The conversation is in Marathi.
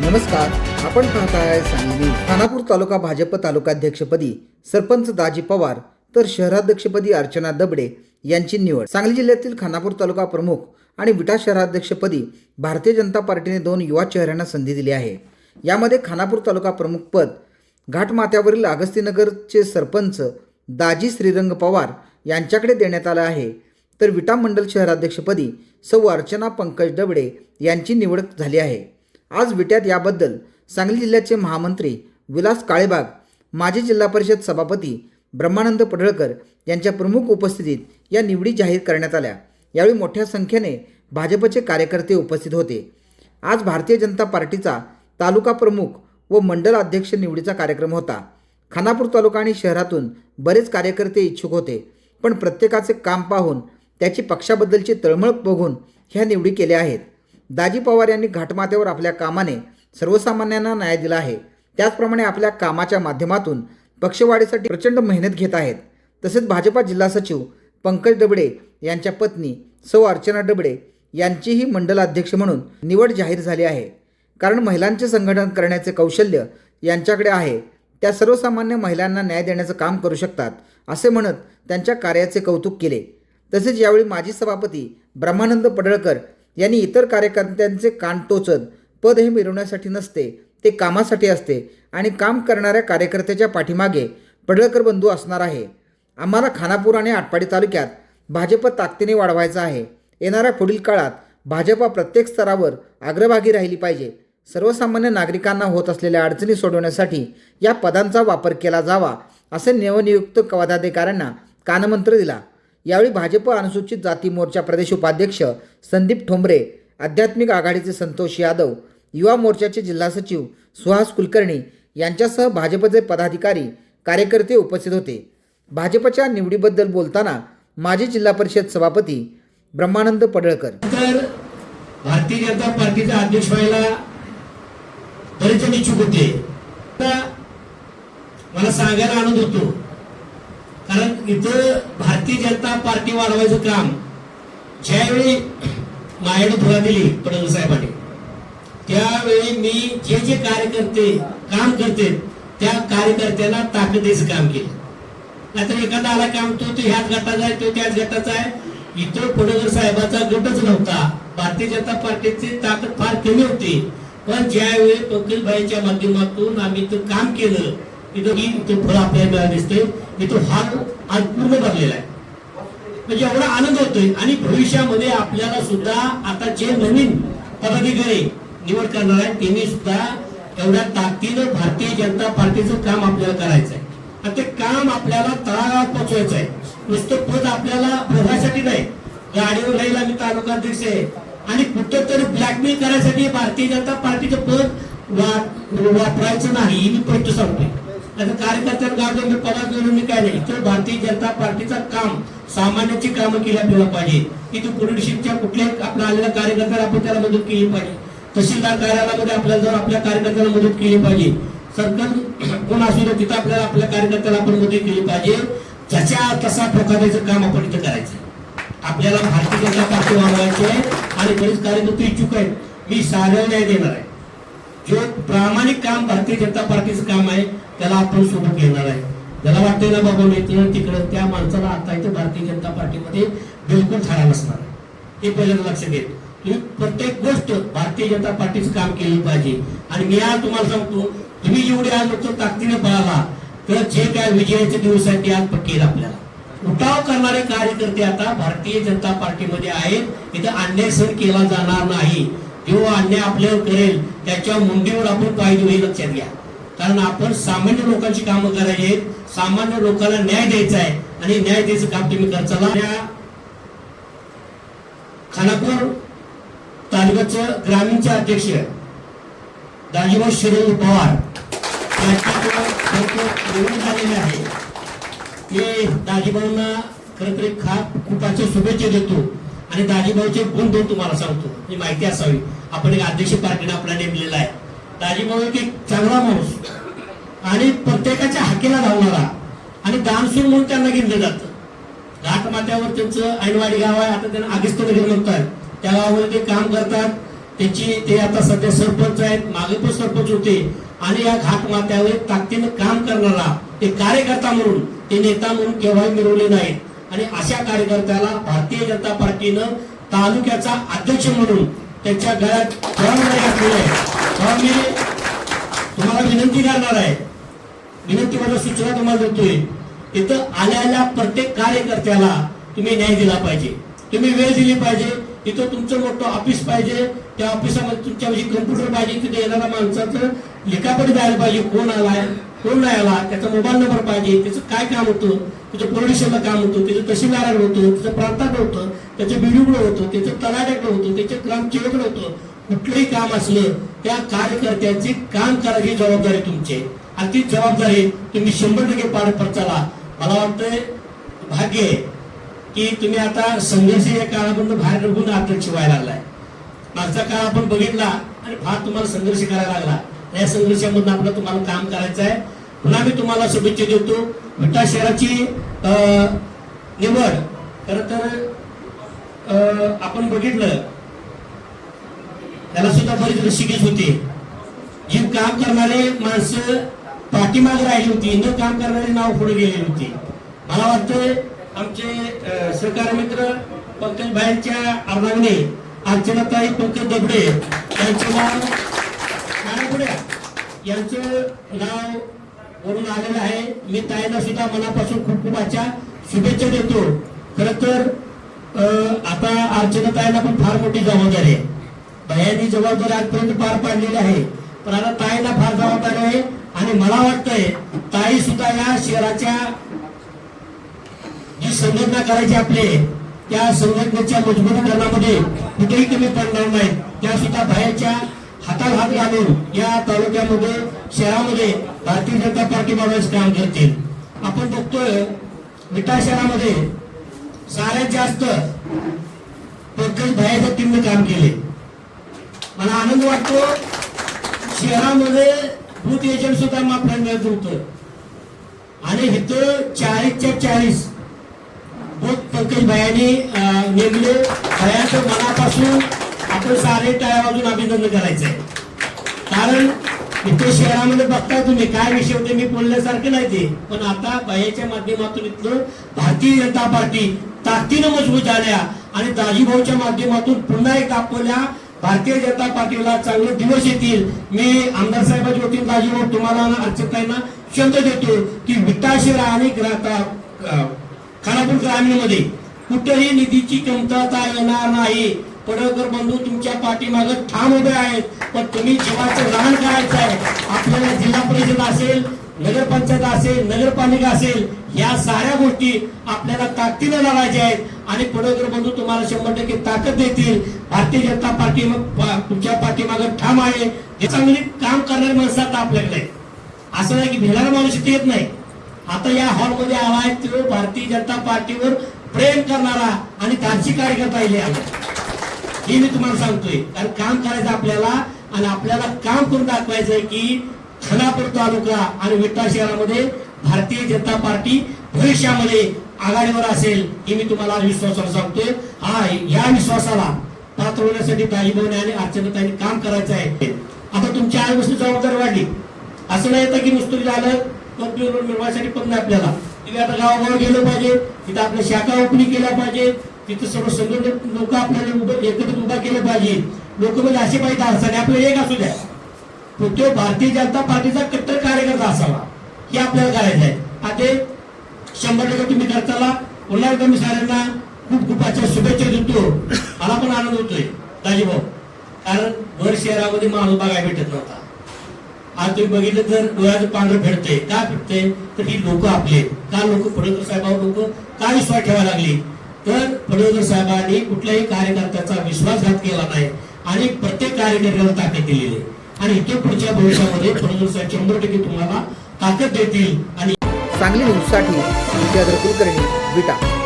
नमस्कार आपण पाहताय सांगली. खानापूर तालुका भाजप तालुकाध्यक्षपदी सरपंच दाजी पवार तर शहराध्यक्षपदी अर्चना दबडे यांची निवड. सांगली जिल्ह्यातील खानापूर तालुका प्रमुख आणि विटा शहराध्यक्षपदी भारतीय जनता पार्टीने दोन युवा चेहऱ्यांना संधी दिली आहे. यामध्ये खानापूर तालुका प्रमुख पद घाटमाथ्यावरील अगस्तीनगरचे सरपंच दाजी श्रीरंग पवार यांच्याकडे देण्यात आलं आहे. तर विटा मंडल शहराध्यक्षपदी सौ अर्चना पंकज डबडे यांची निवड झाली आहे. आज विट्यात याबद्दल सांगली जिल्ह्याचे महामंत्री विलास काळेबाग माजी जिल्हा परिषद सभापती ब्रह्मानंद पडळकर यांच्या प्रमुख उपस्थितीत या निवडी जाहीर करण्यात आल्या. यावेळी मोठ्या संख्येने भाजपचे कार्यकर्ते उपस्थित होते. आज भारतीय जनता पार्टीचा तालुका प्रमुख व मंडल अध्यक्ष निवडीचा कार्यक्रम होता. खानापूर तालुका आणि शहरातून बरेच कार्यकर्ते इच्छुक होते पण प्रत्येकाचे काम पाहून त्याची पक्षाबद्दलची तळमळ बघून ह्या निवडी केल्या आहेत. दाजी पवार यांनी घाटमाथ्यावर आपल्या कामाने सर्वसामान्यांना न्याय दिला आहे. त्याचप्रमाणे आपल्या कामाच्या माध्यमातून पक्षवाढीसाठी प्रचंड मेहनत घेत आहेत. तसेच भाजपा जिल्हा सचिव पंकज डबडे यांच्या पत्नी सौ अर्चना डबडे यांचीही मंडलाध्यक्ष म्हणून निवड जाहीर झाली आहे. कारण महिलांचे संघटन करण्याचे कौशल्य यांच्याकडे आहे. त्या सर्वसामान्य महिलांना न्याय देण्याचं काम करू शकतात असे म्हणत त्यांच्या कार्याचे कौतुक केले. तसेच यावेळी माजी सभापती ब्रह्मानंद पडळकर यांनी इतर कार्यकर्त्यांचे कान टोचत पद हे मिळवण्यासाठी नसते ते कामासाठी असते आणि काम करणाऱ्या कार्यकर्त्याच्या पाठीमागे पडळकर बंधू असणार आहे. आम्हाला खानापूर आणि आटपाडी तालुक्यात भाजप ताकदीने वाढवायचा आहे. येणाऱ्या पुढील काळात भाजपा प्रत्येक स्तरावर अग्रभागी राहिली पाहिजे. सर्वसामान्य नागरिकांना होत असलेल्या अडचणी सोडवण्यासाठी या पदांचा वापर केला जावा असे नवनियुक्त पदाधिकाऱ्यांना कानमंत्र दिला. यावेळी भाजप अनुसूचित जाती मोर्चा प्रदेश उपाध्यक्ष संदीप ठोंबरे आध्यात्मिक आघाडीचे संतोष यादव युवा मोर्चाचे जिल्हा सचिव सुहास कुलकर्णी यांच्यासह भाजपचे पदाधिकारी कार्यकर्ते उपस्थित होते. भाजपच्या निवडीबद्दल बोलताना माजी जिल्हा परिषद सभापती ब्रह्मानंद पडळकर. तर भारतीय जनता पार्टीचा अध्यक्ष व्हायला बरेच इच्छुक होते. मला सांगायला आनंद होतो. कारण इथं भारतीय जनता पार्टी वाढवायचं काम ज्यावेळी मायाने धुरा दिली फडणवीस साहेबांनी त्यावेळी मी जे जे कार्यकर्ते काम करते त्या कार्यकर्त्यांना ताकदीचं काम केलं. नाहीतर एखादा आला काम तो तो ह्याच गटाचा आहे तो त्याच गटाचा आहे. इतर फडणवीर साहेबाचा गटच नव्हता. भारतीय जनता पार्टीची ताकद फार कमी होती. पण ज्यावेळी पंकजभाईच्या माध्यमातून आम्ही इथं काम केलं तिथं ही इथं फळ आपल्याला मिळालं इथं हात आज पूर्ण भरलेला आहे. म्हणजे एवढा आनंद होतोय. आणि भविष्यामध्ये आपल्याला सुद्धा आता जे नवीन पदाधिकारी निवड करणार आहे त्यांनी सुद्धा एवढ्या ताकदीनं भारतीय जनता पार्टीचं काम आपल्याला करायचं आहे. आणि ते काम आपल्याला तळागाळात पोहोचवायचं आहे. नुसतं पद आपल्याला पदासाठी नाही. गाडीवर राहील आम्ही तालुकाध्यक्ष आहे. आणि कुठं तरी ब्लॅकमेल करायसाठी भारतीय जनता पार्टीचं पद वा- वापरायचं नाही मी स्पष्ट सांगतोय. आता कार्यकर्त्यांना गाडून मी मी काय नाही. तर भारतीय जनता पार्टीचं काम सामान्याची कामं केली आपल्याला पाहिजे. इथं पुरुषच्या कुठल्याही आपला आलेल्या कार्यकर्त्याला आपण त्याला मदत केली पाहिजे. तहसीलदार कार्यालयामध्ये आपल्याला जर आपल्या कार्यकर्त्याला मदत केली पाहिजे. सरकार कोण असू दे तिथं आपल्याला आपल्या कार्यकर्त्याला आपण मदत केली पाहिजे. ज्याच्या तसा प्रकारचं काम आपण इथं करायचं. आपल्याला भारतीय जनता पार्टी वाढवायची आहे आणि बरेच कार्यकर्ते इच्छुक आहेत. मी साधव नाही देणार आहे. जो प्रामाणिक काम भारतीय जनता पार्टीचं काम आहे त्याला आपण सोबत घेणार आहे. ज्याला वाटतंय ना बाबा इकडं तिकडं त्या माणसाला आता इथं भारतीय जनता पार्टीमध्ये बिलकुल थाळा नसणार हे पहिल्यांदा लक्ष घेत तुम्ही प्रत्येक गोष्ट भारतीय जनता पार्टीच काम केली पाहिजे. आणि मी आज तुम्हाला सांगतो तुम्ही जेवढे आज लोक ताकदीने पळाला तर जे काय विजयाचे दिवस आहेत ते आज पक्के आपल्याला. उठाव करणारे कार्यकर्ते आता भारतीय जनता पार्टीमध्ये आहेत. इथं अन्याय सहन केला जाणार नाही. जो अन्याय आपल्यावर करेल त्याच्या मुंडीवर आपण पाहिजे हे लक्षात घ्या. कारण आपण सामान्य लोकांची कामं करायची आहेत. सामान्य लोकांना न्याय द्यायचा आहे आणि न्याय द्यायचं काम तुम्ही करचाला या खानापूर तालुक्याचं ग्रामीणचे अध्यक्ष दाजीभाऊ शिरेंद्र पवार निवडून झालेले आहे. मी दाजीभाऊंना खरं तरी खाप खूपाच्या शुभेच्छा देतो आणि दाजीभाऊचे गुण दोन तुम्हाला सांगतो. ही माहिती असावी. आपण एक अध्यक्ष पार्टीने आपला नेमलेला आहे. दाजी एक की चांगला माणूस आणि प्रत्येकाच्या हाकेला धावणारा आणि दानसूर म्हणून त्यांना घेतलं जातं. घाटमाथ्यावर त्यांचं ऐनवाडी गाव आहे. आता त्यांना आगिस्त नगर म्हणतात त्या गावामध्ये ते काम करतात. त्याची ते आता सध्या सरपंच आहेत. मागे पण सरपंच होते. आणि या घाटमाथ्यावर ताकदीनं काम करणारा ते कार्यकर्ता म्हणून ते नेता म्हणून केव्हाही मिळवले नाहीत. आणि अशा कार्यकर्त्याला भारतीय जनता पार्टीनं तालुक्याचा अध्यक्ष म्हणून त्यांच्या गळ्यात जबाबदारी आहे. म्हणून मी तुम्हाला विनंती करणार आहे. विनंती माझ्या सूचना तुम्हाला देतोय. इथं आलेल्या प्रत्येक कार्यकर्त्याला तुम्ही न्याय दिला पाहिजे. तुम्ही वेळ दिली पाहिजे. इथं तुमचं मोठं ऑफिस पाहिजे. त्या ऑफिसामध्ये तुमच्याविषयी कम्प्युटर पाहिजे तिथे येणाऱ्या माणसाचं लिखापट द्यायला पाहिजे. कोण आलाय? कोण नाही आला? त्याचा मोबाईल नंबर पाहिजे. त्याचं काय काम होतं? त्याचं पोलिसाला काम होतं. त्याचं तहसीलदाराकडे होतं. त्याचं प्रांताकडे होतं. त्याचं बिडूकडे होतं. त्याचं तलाट्याकडे होतं. त्याचं ग्रामसेवकडे होतं. कुठलंही काम असलं त्या कार्यकर्त्यांची काम करा ही जबाबदारी तुमची आणि ती जबाबदारी तुम्ही शंभर टक्के पार पडचाला मला वाटतंय भाग्य आहे की तुम्ही आता संघर्ष या काळापर्यंत बाहेर निघून अध्यक्ष व्हायला लागलाय. मागचा काळ आपण बघितला आणि फार तुम्हाला संघर्ष करायला लागला. या संघर्षामधून आपलं तुम्हाला काम करायचं आहे. पुन्हा मी तुम्हाला शुभेच्छा देतो. विटा शहराची निवड. खर तर आपण बघितलं त्याला सुद्धा बरीच रसिकेच होते. जी काम करणारे माणसं पाठीमागे राहिली होती न काम करणारे नाव पुढे गेलेली होती. मला वाटतं आमचे सहकार मित्र पंकज भाईंच्या अर्धांगणे अर्चनाताई पंकज दबडे यांचं नाव यांचं नाव वरून आलेलं आहे. मी ताईला सुद्धा मनापासून खूप खूप आजच्या शुभेच्छा देतो. खर तर अं, आता अर्चनाताईला पण फार मोठी जबाबदारी आहे. भयानी जबाबदारी आजपर्यंत पार पाडलेली आहे. पण आता ताईला फार जबाबदारी आहे. आणि मला वाटतंय ताई सुद्धा या शहराच्या जी संघटना करायची आपले त्या संघटनेच्या मजबूतीकरणामध्ये कुठेही कमी पडणार नाही त्या सुद्धा बाहेरच्या हातात हात घालून या तालुक्यामध्ये शहरामध्ये भारतीय जनता पार्टी बाबाच काम करतील. आपण बघतोय विटा शहरामध्ये साऱ्यात जास्त पंकज भाईच्या टीमने काम केले मला आनंद वाटतो. शहरामध्ये बूथ एजंट सुद्धा माफ मिळत होतं आणि इथं चाळीसच्या चाळीस बूथ पंकज भयानी नेमले. भयाचं मनापासून आपण सारे टाळ्या वाजून अभिनंदन आहे. कारण इथे शहरामध्ये बघताय तुम्ही काय विषय होते मी बोलण्यासारखे नाही ते. पण आता भयाच्या माध्यमातून इथलं भारतीय जनता पार्टी ताकदीनं मजबूत झाल्या आणि दाजीभाऊच्या माध्यमातून पुन्हा एक आपल्या भारतीय जनता पार्टीला चांगले दिवस येतील. मी आमदार साहेबांच्या वतीने दाजीभाऊ तुम्हाला अर्चकांना शब्द देतो की विटाशिर आणि खानापूर ग्रामीणमध्ये कुठेही निधीची कमतरता येणार नाही. पडळकर बंधू तुमच्या पाठीमागे ठाम उभे आहेत पण तुम्ही जीवाचं लहान करायचं आहे. आपल्याला जिल्हा परिषद असेल नगरपंचायत असेल नगरपालिका असेल या साऱ्या गोष्टी आपल्याला ताकदीने लावायच्या आहेत. आणि पडोदर बंधू तुम्हाला शंभर टक्के ताकद देतील. भारतीय जनता पार्टी तुमच्या पाठीमागे ठाम आहे. हे चांगली काम करणारी माणसं आता आपल्याकडे असं नाही की भिणारा माणूस इथे येत नाही. आता या हॉलमध्ये आलाय तो भारतीय जनता पार्टीवर प्रेम करणारा आणि धाडसी कार्यकर्ता इथे आला हे मी तुम्हाला सांगतोय. कारण काम करायचं आपल्याला आणि आपल्याला काम करून दाखवायचंय की खानापूर तालुका आणि विटा शहरामध्ये भारतीय जनता पार्टी भविष्यामध्ये आघाडीवर असेल हे मी तुम्हाला विश्वासाला सांगतोय. हा या विश्वासाला पात्र होण्यासाठी तालिबाने आणि अर्चनाताईने काम करायचं आहे. आता तुमच्या आईपासून जबाबदारी वाढली. असं नाही येतं की नुसतं झालं पद मिळवायसाठी पण नाही आपल्याला. तिथे आता गावागाव गेलं पाहिजे तिथं आपल्या शाखा ओपनिंग केल्या पाहिजे तिथं सर्व संघटन लोक आपल्याला एकत्र उभा केले पाहिजे. लोक म्हणजे असे पाहिजे अडचणी आपल्याला एक असू द्या. पण तो भारतीय जनता पार्टीचा कट्टर कार्यकर्ता असावा. हे आपल्याला करायचं आहे. आता शंभर टक्के तुम्ही करताला. पुन्हा एकदा मी साऱ्यांना खूप खूप आजच्या शुभेच्छा देतो. मला पण आनंद होतोय दाजीभाऊ. कारण भर शहरामध्ये माणूस बघायला भेटत नव्हता. आज तुम्ही बघितलं तर डोळ्याचं पांढरं फेडते का फेडते तर ही लोक आपले का लोक फडणवीस साहेबांवर लोक का विश्वास ठेवायला लागली? तर फडणवीस साहेबांनी कुठल्याही कार्यकर्त्याचा विश्वासघात केला नाही. आणि प्रत्येक कार्यकर्त्याला ताकद दिलेली आहे. आणि इथे पुढच्या भविष्यामध्ये फडणवीस साहेब शंभर टक्के तुम्हाला ताकद देतील आणि चांगली न्यूजसाठी विद्याधर कुलकर्णी विटा.